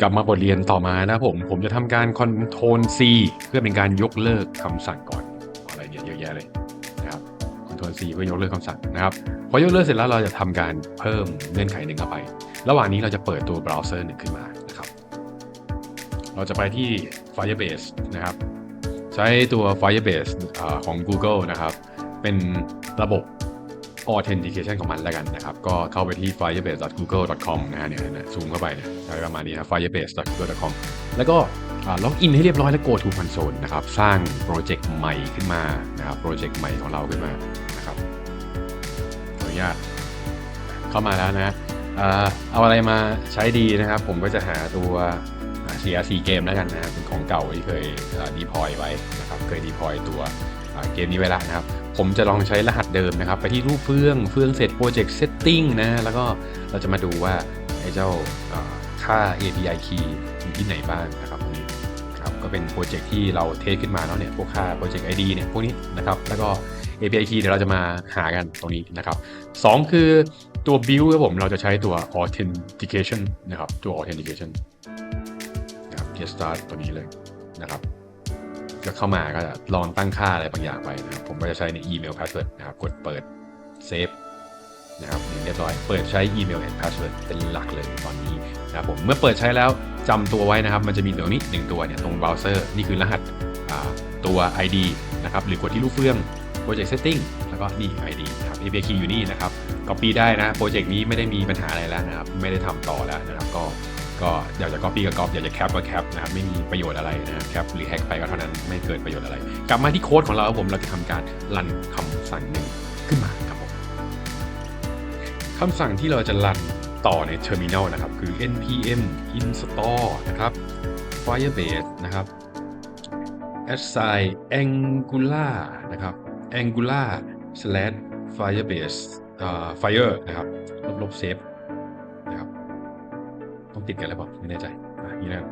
กลับมาบทเรียนต่อมานะผม ผมจะทำการ Ctrl C เพื่อเป็นการยกเลิกคำสั่งก่อนอะไรเนี่ยเยอะแยะเลยนะครับ Ctrl C เพื่อยกเลิกคำสั่งนะครับ พอยกเลิกเสร็จแล้วเราจะทำการเพิ่มเงื่อนไขหนึ่งเข้าไป ระหว่างนี้เราจะเปิดตัวเบราว์เซอร์หนึ่งขึ้นมานะครับ เราจะไปที่ Firebase นะครับ ใช้ตัว Firebase อของ Google นะครับ เป็นระบบ authentication ของมันแล้วกันนะครับ ก็เข้าไปที่ firebase.google.com นะฮะเนี่ยนะซูมเข้าไปเนี่ยไรประมาณนี้นะ firebase.google.com แล้วก็ล็อกอินให้เรียบร้อยแล้ว go to console นะครับ สร้างโปรเจกต์ใหม่ขึ้นมานะครับโปรเจกต์ใหม่ของเราขึ้นมานะครับขออนุญาตเข้ามาแล้วนะเอาอะไรมาใช้ดีนะครับ ผมก็จะหาตัว CRC เกมแล้วกันนะครับเป็นของเก่าที่เคยดีพอยไว้นะครับ เคยดีพอยตัวเกมนี้ไว้แล้วนะครับ ผมจะลองใช้รหัสเดิมนะครับ ไปที่รูปเฟืองเฟืองเสร็จโปรเจกต์เซตติ้งนะ แล้วก็เราจะมาดูว่าไอ้เจ้าค่า API key อยู่ที่ไหนบ้างนะครับตรงนี้ครับก็เป็นโปรเจกต์ที่เราเทสขึ้นมาแล้วเนี่ยพวกค่าโปรเจกต์ ID เนี่ยพวกนี้นะครับ แล้วก็ API key เดี๋ยวเราจะมาหากันตรงนี้นะครับสองคือตัว build ครับผมเราจะใช้ตัว authentication นะครับ ตัว authentication นะครับ get start ตัวนี้เลยนะครับ ก็เข้ามาก็ลองตั้งค่าอะไรบางอย่างไปนะครับผมก็จะใช้ในอีเมลพาสเวิร์ดนะครับ กดเปิดเซฟนะครับเรียบร้อย เปิดใช้อีเมลแอนด์พาสเวิร์ดเป็นหลักเลยตอนนี้นะครับผมเมื่อเปิดใช้แล้วจำตัวไว้นะครับ มันจะมีตัวนี้หนึ่งตัวเนี่ยตรงเบราว์เซอร์นี่คือรหัสตัว ID นะครับหรือกดที่ลูกเฟือง Project Setting แล้วก็นี่ ID นะครับ API key อยู่นี่นะครับ copy ได้นะ โปรเจกต์นี้ไม่ได้มีปัญหาอะไรแล้วนะครับ ไม่ได้ทำต่อแล้วนะครับก็ ก็อยากจะ copy ก็ copy อยากจะ cap ก็ cap นะครับไม่มีประโยชน์อะไรนะครับหรือ hack ไปก็เท่านั้นไม่เกิดประโยชน์อะไร กลับมาที่โค้ดของเราครับผมเราจะทำการรันคำสั่งหนึ่งขึ้นมาครับผมคำสั่งที่เราจะรันต่อใน terminal นะครับ คือ npm install นะครับ firebase นะครับ assign angular นะครับ angular slash firebase อ่า fire นะครับ ลบลบ save นะครับ ติดกันแล้วเปล่าไม่แน่ใจนี่นะ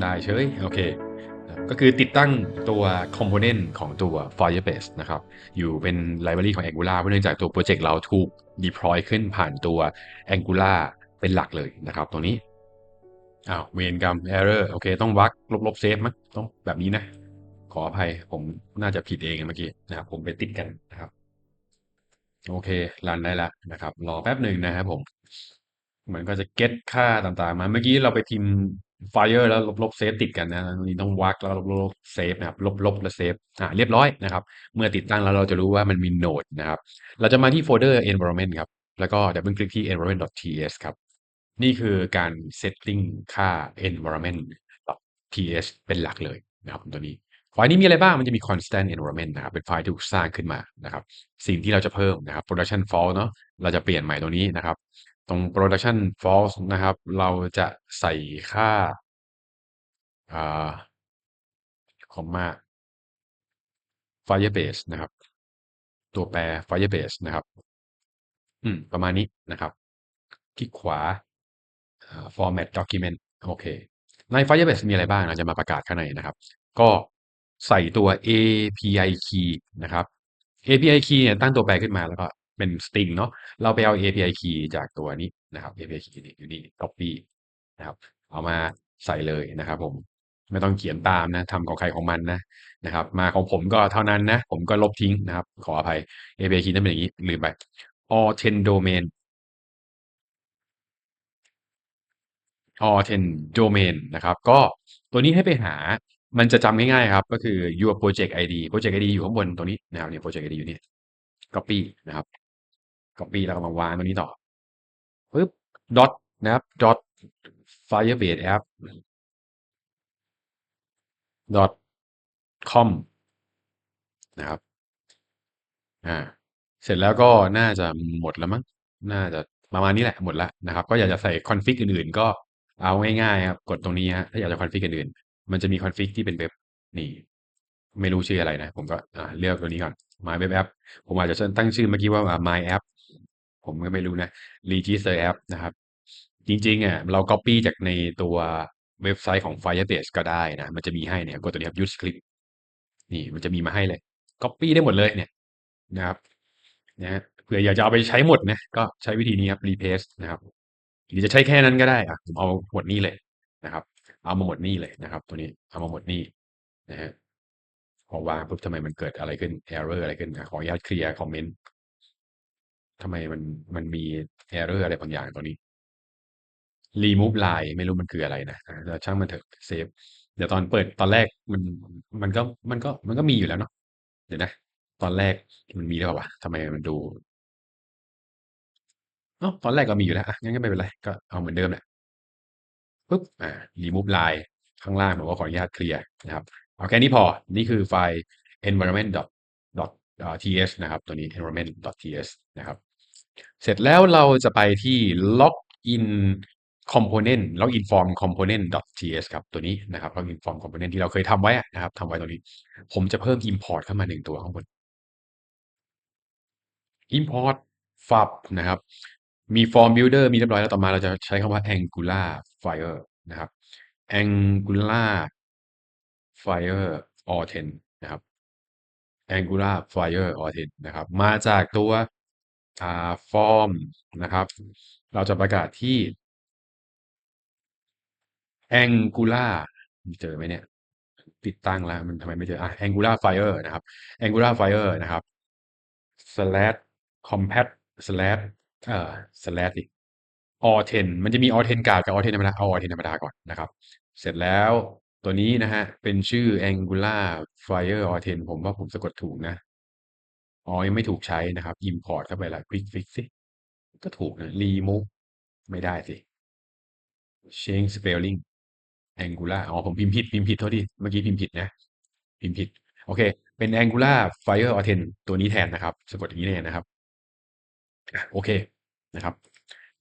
ได้เฉยโอเค ก็คือติดตั้งตัว component ของตัว Firebase นะครับ อยู่เป็น library ของ Angular เพราะเนื่องจากตัวโปรเจกต์เราถูก deploy ขึ้นผ่านตัว Angular เป็นหลักเลยนะครับตรงนี้อ้าวเวรกรรม error โอเค ต้องวักลบลบเซฟมั้งต้องแบบนี้นะ ขออภัยผมน่าจะผิดเองเมื่อกี้นะครับผมไปติดกันนะครับ โอเค รันได้แล้วนะครับ รอแป๊บหนึ่งนะครับผม เหมันก็จะ get ค่าต่างๆ มา เมื่อกี้เราไปพิมพ์ fire แล้วลบๆเซฟติดกันนะตรงนี้ต้องวักแล้วลบๆเซฟนะครับ ลบๆแล้วเซฟอ่าเรียบร้อยนะครับ เมื่อติดตั้งแล้วเราจะรู้ว่ามันมีโนดนะครับ เราจะมาที่โฟลเดอร์ environment ครับ แล้วก็ดับเบิลคลิกที่ environment.ts ครับ นี่คือการ setting ค่า environment.ts เป็นหลักเลยนะครับตัวนี้ไฟล์นี้มีอะไรบ้าง มันจะมี constant environment นะครับ เป็นไฟล์ที่ถูกสร้างขึ้นมานะครับ สิ่งที่เราจะเพิ่มนะครับ production false เนาะ เราจะเปลี่ยนใหม่ตรงนี้นะครับ ตรง production false นะครับ เราจะใส่ค่าอาคอมมา firebase นะครับ ตัวแปร firebase นะครับ อืม ประมาณนี้นะครับ คลิกขวาอ่า format document โอเค ใน Firebase มีอะไรบ้างเราจะมาประกาศข้างในนะครับ ก็ใส่ตัว API key นะครับ API key เนี่ยตั้งตัวแปรขึ้นมาแล้วก็ เป็น string เนาะเราไปเอา API key จากตัวนี้นะครับ API key นี่อยู่นี่ copy นะครับ เอามาใส่เลยนะครับ ผมไม่ต้องเขียนตามนะทำของใครของมันนะนะครับ มาของผมก็เท่านั้นนะ ผมก็ลบทิ้งนะครับ ขออภัย API key นั่นเป็นอย่างนี้ลืมไป authent domain authent domain นะครับ ก็ตัวนี้ให้ไปหามันจะจำง่ายๆครับ ก็คือ your project ID project ID อยู่ข้างบนตรงนี้นะครับเนี่ย project ID อยู่นี่ copy นะครับ copy แล้วก็มาวางตรงนี้ต่อปึ๊บ dot นะครับ dot firebase app dot com นะครับ อ่า เสร็จแล้วก็น่าจะหมดแล้วมั้ง น่าจะประมาณนี้แหละหมดแล้วนะครับ ก็อยากจะใส่คอนฟิกอื่นๆ ก็เอาง่ายๆครับ กดตรงนี้ฮะ ถ้าอยากจะคอนฟิกอื่นๆ มันจะมีคอนฟิกที่เป็นเว็บนี่ ไม่รู้ชื่ออะไรนะ ผมก็เลือกตัวนี้ก่อน my web app ผมอาจจะตั้งชื่อเมื่อกี้ว่า my app ผมก็ไม่รู้นะ register app นะครับ จริงๆอะเรา copy จากในตัวเว็บไซต์ของ Firebase ก็ได้นะ มันจะมีให้เนี่ยกดตัวนี้ครับ use clip นี่มันจะมีมาให้เลย copy ได้หมดเลยเนี่ยนะครับนะเผื่ออยากจะเอาไปใช้หมดนะก็ใช้วิธีนี้ครับ replace นะครับหรือจะใช้แค่นั้นก็ได้อะผมเอาหมดนี้เลยนะครับ เอามาหมดนี้เลยนะครับ ตัวนี้เอามาหมดนี้นะฮะพอวางปุ๊บทำไมมันเกิดอะไรขึ้น error อะไรขึ้นขออนุญาตเคลียร์คอมเมนต์ ทำไมมันมันมี error อะไรบางอย่างตัวนี้ remove line ไม่รู้มันคืออะไรนะแต่ช่างมันเถอะเซฟเดี๋ยวตอนเปิดตอนแรกมันมันก็มันก็มันก็มีอยู่แล้วเนาะเดี๋ยวนะ ตอนแรกมันมีหรือเปล่าวะทำไมมันดูเอ้าตอนแรกก็มีอยู่แล้วอะงั้นก็ไม่เป็นไร ก็เอาเหมือนเดิมแหละปุ๊บอ่า remove line ข้างล่างผมก็ขออนุญาตเคลียร์นะครับเอาแค่นี้พอนี่คือไฟล์ environment dot dot ts นะครับ ตัวนี้ environment dot ts นะครับ เสร็จแล้วเราจะไปที่ login component login form component dot ts ครับตัวนี้นะครับ login form component ที่เราเคยทำไว้นะครับทำไว้ตรงนี้ ผมจะเพิ่ม import เข้ามาหนึ่งตัวข้างบน import fab นะครับ มี form builder มีเรียบร้อยแล้วต่อมาเราจะใช้คำว่า angular fire นะครับ angular fire authent นะครับ angular fire authent นะครับ มาจากตัว อ่า form นะครับ เราจะประกาศที่ angular เจอไหมเนี่ยติดตั้งแล้วมันทำไมไม่เจออะ angular fire นะครับ angular fire นะครับ slash compat slash เอ่อ slash ดิ authent มันจะมี authent กาดกับ authent ธรรมดาเอา authent ธรรมดาก่อนนะครับ เสร็จแล้วตัวนี้นะฮะ เป็นชื่อ angular fire authent ผมว่าผมสะกดถูกนะ อ๋อ ยังไม่ถูกใช้นะครับ import เข้าไปละ quick fix สิ ก็ถูกนะ remove ไม่ได้สิ change spelling angular อ๋อ ผมพิมพ์ผิด พิมพ์ผิด โทษที เมื่อกี้พิมพ์ผิดนะ พิมพ์ผิด โอเค เป็น angular fire a t t e n ตัวนี้แทนนะครับ สะกดอย่างนี้แทนนะครับ โอเค นะครับ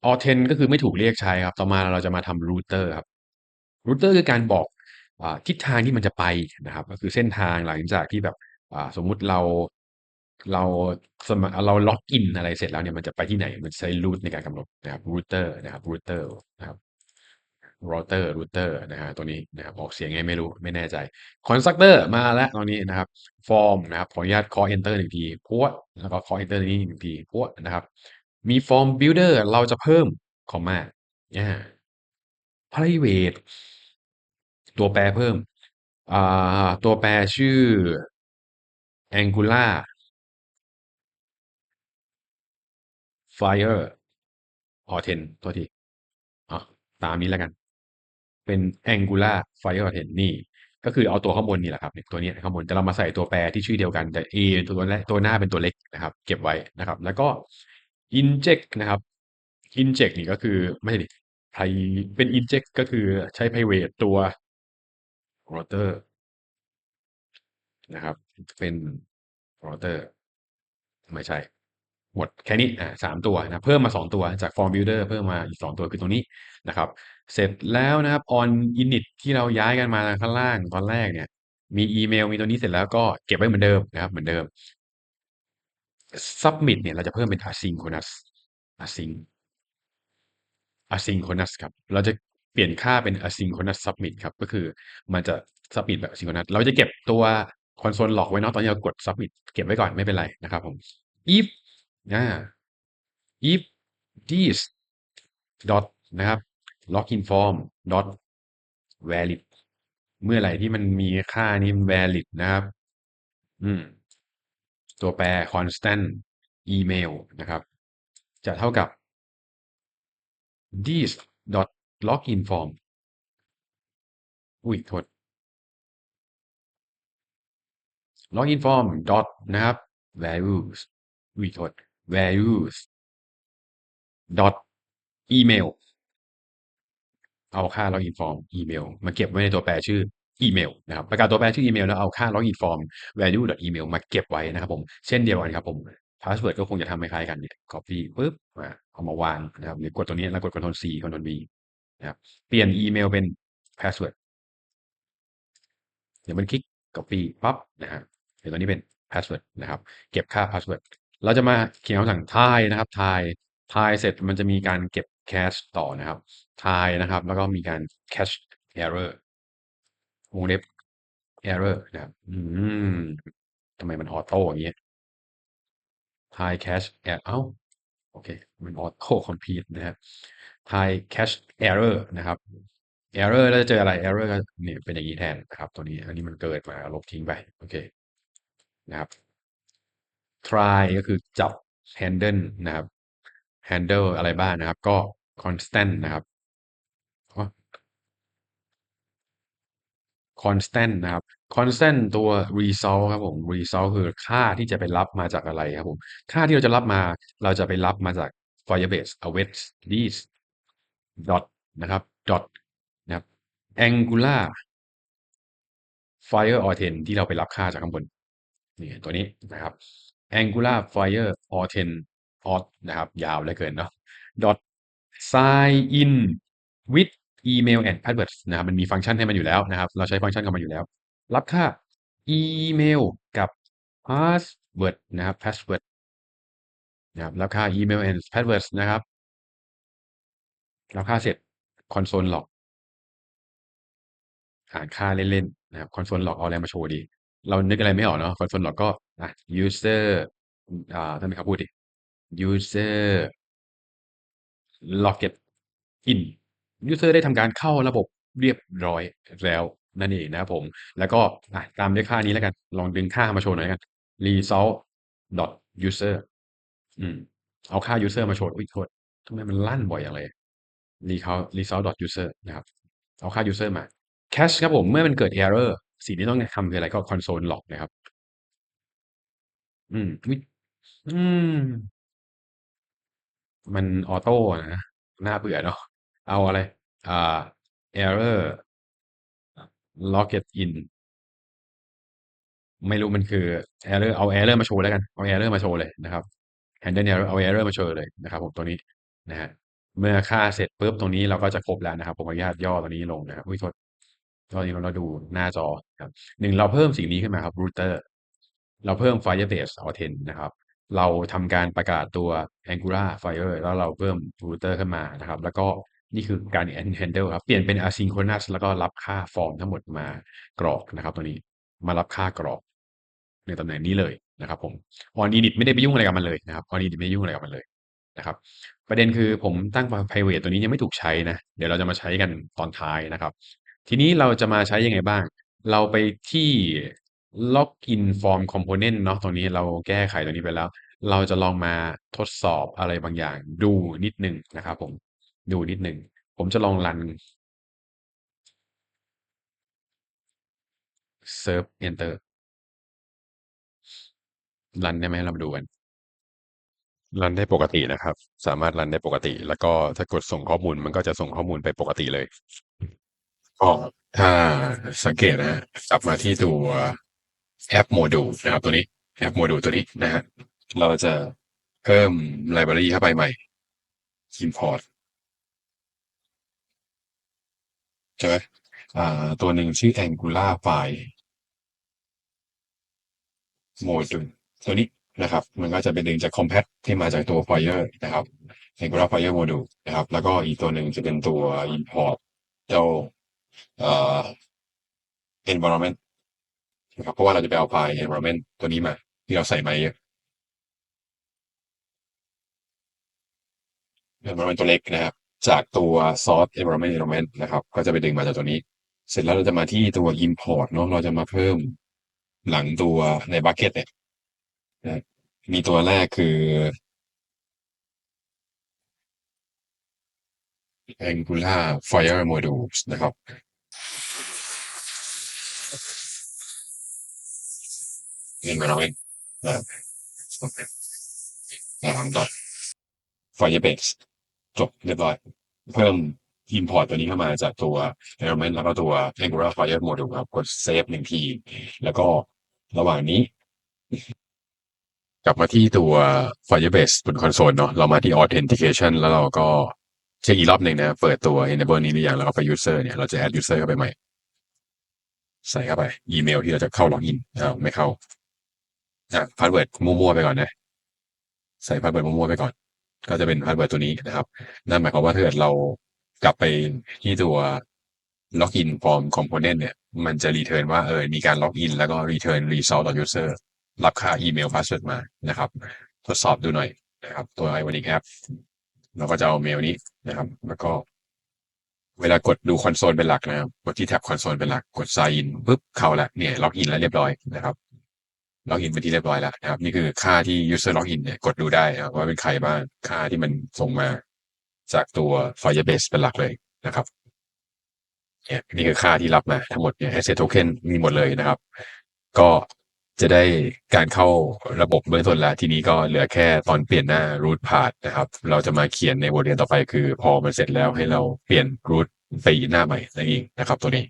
a t t e n ก็คือไม่ถูกเรียกใช้ครับ ต่อมาเราจะมาทำ router ครับ router คือการบอกอทิศทางที่มันจะไปนะครับ ก็คือเส้นทางหลังจากที่แบบสมมุติเรา เราสมเราล็อกอินอะไรเสร็จแล้วเนี่ยมันจะไปที่ไหน มันใช้ root ในการกำหนดนะครับ router นะครับ router นะครับ router router นะฮะตัวนี้นะครับออกเสียงไงไม่รู้ไม่แน่ใจ constructor มาแล้วตอนนี้นะครับ form นะครับขออนุญาต call enter หนึ่งทีพวดแล้วก็ call enter นี้หนึ่งทีพวดนะครับ มี form builder เราจะเพิ่ม comma อ่า private ตัวแปรเพิ่มอ่าตัวแปรชื่อ angular fire authent ตัวทีอะตามนี้แล้วกัน เป็น angular fire authent นี่ ก็คือเอาตัวข้างบนนี่แหละครับตัวนี้ข้างบนแต่เรามาใส่ตัวแปรที่ชื่อเดียวกันแต่ a เป็นตัวแรกตัวหน้าเป็นตัวเล็กนะครับ เก็บไว้นะครับ แล้วก็ inject นะครับ inject นี่ก็คือไม่ใช่ดิ pri- เป็น inject ก็คือใช้ private ตัว router นะครับ เป็น router ไม่ใช่ หมดแค่นี้อ่าสามตัวนะเพิ่มมาสองตัวจาก form builder เพิ่มมาอีกสองตัวคือตรงนี้นะครับ เสร็จแล้วนะครับ on init ที่เราย้ายกันมาข้างล่างตอนแรกเนี่ย มีอีเมลมีตัวนี้เสร็จแล้วก็เก็บไว้เหมือนเดิมนะครับเหมือนเดิม submit เนี่ยเราจะเพิ่มเป็น asynchronous async asynchronous ครับ เราจะเปลี่ยนค่าเป็น asynchronous submit ครับ ก็คือมันจะ submit แบบ asynchronous เราจะเก็บตัว console log ไว้เนาะตอนที่เรากด submit เก็บไว้ก่อนไม่เป็นไรนะครับผม if อ่า if this dot นะครับ login form dot valid เมื่อไหร่ที่มันมีค่านี้ valid นะครับ อืม ตัวแปร constant email นะครับ จะเท่ากับ this dot login form อุ้ยโทษ login form dot นะครับ values อุ้ยโทษ values dot email เอาค่า login form email มาเก็บไว้ในตัวแปรชื่ออีเมลนะครับประกาศตัวแปรชื่ออีเมลแล้วเอาค่า login form value dot email มาเก็บไว้นะครับผมเช่นเดียวกันครับผม password ก็คงจะทำคล้ายๆกันเนี่ย copy ปุ๊บมาเอามาวางนะครับหรือกดตัวนี้แล้วกด control C control V นะครับเปลี่ยนอีเมลเป็น password เดี๋ยวมันคลิก copy ปั๊บนะฮะเดี๋ยวตัวนี้เป็น password นะครับ เก็บค่า password เราจะมาเขียนคำสั่ง try นะครับ try try เสร็จมันจะมีการเก็บ cache ต่อนะครับ try นะครับ แล้วก็มีการ cache error วงเล็บ error นะครับอืมทำไมมันออโต้อย่างเงี้ย try cache error เอ้าโอเค มันออโต้คอมพลีทนะครับทาย cache error นะครับ error แล้วจะเจออะไร error ก็เนี่ยเป็นอย่างนี้แทนนะครับ ตัวนี้อันนี้มันเกิดมาลบทิ้งไป โอเค นะครับ try ก็คือจับ handle นะครับ handle อะไรบ้างนะครับ ก็ constant นะครับ constant นะครับ constant ตัว result ครับผม result คือค่าที่จะไปรับมาจากอะไรครับผม ค่าที่เราจะรับมาเราจะไปรับมาจาก Firebase await this dot นะครับ dot นะครับ angular fire or 10ที่เราไปรับค่าจากข้างบนนี่ตัวนี้นะครับ angular fire or 10 auth นะครับ ยาวเหลือเกินเนาะ dot sign in with email and password นะครับ มันมีฟังก์ชันให้มันอยู่แล้วนะครับ เราใช้ฟังก์ชันกับมันอยู่แล้ว รับค่าอีเมลกับ password นะครับ password นะครับ รับค่าอีเมล and password นะครับ รับค่าเสร็จ console log อ่านค่าเล่นๆนะครับ console log เอาอะไรมาโชว์ดี เรานึกอะไรไม่ออกเนาะ console log ก็อะ user อ่าท่านไหมครับพูดดิ user login in user ได้ทำการเข้าระบบเรียบร้อยแล้วนั่นเองนะครับผม แล้วก็อะตามด้วยค่านี้แล้วกัน ลองดึงค่ามาโชว์หน่อยกัน result dot user อืม เอาค่า user มาโชว์ อุ้ยโทษทำไมมันลั่นบ่อยอย่างเลย result result dot user นะครับ เอาค่า user มา cache ครับผม เมื่อมันเกิด error สิ่งที่ต้องทำคืออะไรก็ console log นะครับ อืมอุ๊ยอืม มันออโต้นะน่าเบื่อเนาะเอาอะไร อ่า error login in ไม่รู้มันคือ error เอา error มาโชว์แล้วกันเอา error มาโชว์เลยนะครับ handle error เอา error มาโชว์เลยนะครับ ผมตัวนี้นะฮะเมื่อค่าเสร็จปุ๊บตรงนี้เราก็จะครบแล้วนะครับ ผมขออนุญาตย่อตัวนี้ลงนะครับอุ้ยโทษ ตอนนี้เราดูหน้าจอครับหนึ่งเราเพิ่มสิ่งนี้ขึ้นมาครับ router เราเพิ่ม Firebase Authent นะครับเราทำการประกาศตัว Angular Fire แล้วเราเพิ่ม router ขึ้นมานะครับ แล้วก็นี่คือการ handle ครับ เปลี่ยนเป็น asynchronous แล้วก็รับค่าฟอร์มทั้งหมดมากรอกนะครับ ตัวนี้มารับค่ากรอก ในตำแหน่งนี้เลยนะครับ ผม on init ไม่ได้ไปยุ่งอะไรกับมันเลยนะครับ on init ไม่ได้ยุ่งอะไรกับมันเลยนะครับ ประเด็นคือผมตั้ง private ตัวนี้ยังไม่ถูกใช้นะ เดี๋ยวเราจะมาใช้กันตอนท้ายนะครับ ทีนี้เราจะมาใช้ยังไงบ้าง เราไปที่ login form component เนาะตรงนี้เราแก้ไขตรงนี้ไปแล้ว เราจะลองมาทดสอบอะไรบางอย่าง ดูนิดหนึ่งนะครับผมดูนิดหนึ่งผมจะลองรัน serve enter รันได้ไหมเรามาดูกันรันได้ปกตินะครับ สามารถรันได้ปกติ แล้วก็ถ้ากดส่งข้อมูลมันก็จะส่งข้อมูลไปปกติเลย ก็ถ้าสังเกตนะฮะกลับมาที่ตัวแอปโมดูลนะครับตัวนี้แอปโมดูลตัวนี้นะฮะเราจะเพิ่มไลบรารีเข้าไปใหม่ import ใช่ไหมอ่าตัวหนึ่งชื่อ Angular file module ตัวนี้นะครับ มันก็จะเป็นดึงจาก Compact ที่มาจากตัว Fire นะครับ Angular Fire module นะครับ แล้วก็อีกตัวหนึ่งจะเป็นตัว import เจ้า environment นะครับเพราะว่าเราจะไปเอาไฟล์ environment ตัวนี้มาที่เราใส่มาเยอะ environment ตัวเล็กนะครับ จากตัว source environment environment นะครับ ก็จะไปดึงมาจากตัวนี้ เสร็จแล้วเราจะมาที่ตัว import เนาะเราจะมาเพิ่มหลังตัวใน bucket เนี่ยมีตัวแรกคือ Angular Fire Modules นะครับเงินมาเราเองนะครับต่อ Firebase จบเรียบร้อย เพิ่ม import ตัวนี้เข้ามาจากตัว element แล้วก็ตัว Angular Fire Module ครับ กด save หนึ่งที แล้วก็ระหว่างนี้ กลับมาที่ตัว Firebase บนคอนโซลเนาะ เรามาที่ authentication แล้วเราก็ เช็คอีกรอบหนึ่งนะ เปิดตัว Enable นี้หรือยังแล้วก็ไป User เนี่ย เราจะ add User เข้าไปใหม่ ใส่เข้าไป อีเมลที่เราจะเข้าล็อกอินอ้าวไม่เข้าอะพาสเวิร์ดมั่วๆไปก่อนนะ ใส่พาสเวิร์ดมั่วๆไปก่อน ก็จะเป็นพาสเวิร์ดตัวนี้นะครับ นั่นหมายความว่าถ้าเกิดเรากลับไปที่ตัวล็อกอินฟอร์มคอมโพเนนต์เนี่ย มันจะรีเทิร์นว่าเออมีการล็อกอินแล้วก็รีเทิร์นรีซอลต่อยูเซอร์รับค่าอีเมลพาสเวิร์ดมานะครับ ทดสอบดูหน่อยนะครับ ตัว Ionic App เราก็จะเอาเมลนี้นะครับ แล้วก็ เวลากดดูคอนโซลเป็นหลักนะครับ กดที่แท็บคอนโซลเป็นหลัก กด sign in ปุ๊บเข้าล้วเนี่ยล็อกอินแล้วเรียบร้อยนะครับล็อกอินเป็นที่เรียบร้อยแล้วนะครับ นี่คือค่าที่ user login เนี่ยกดดูได้นะว่าเป็นใครบ้างค่าที่มันส่งมาจากตัว Firebase เป็นหลักเลยนะครับเนี่ยนี่คือค่าที่รับมาทั้งหมดเนี่ย asset token มีหมดเลยนะครับ ก็ จะได้การเข้าระบบเบื้องต้นแล้วทีนี้ก็เหลือแค่ตอนเปลี่ยนหน้า root path นะครับ เราจะมาเขียนในบทเรียนต่อไปคือ พอมันเสร็จแล้วให้เราเปลี่ยน root ไปหน้าใหม่นั่นเองนะครับตัวนี้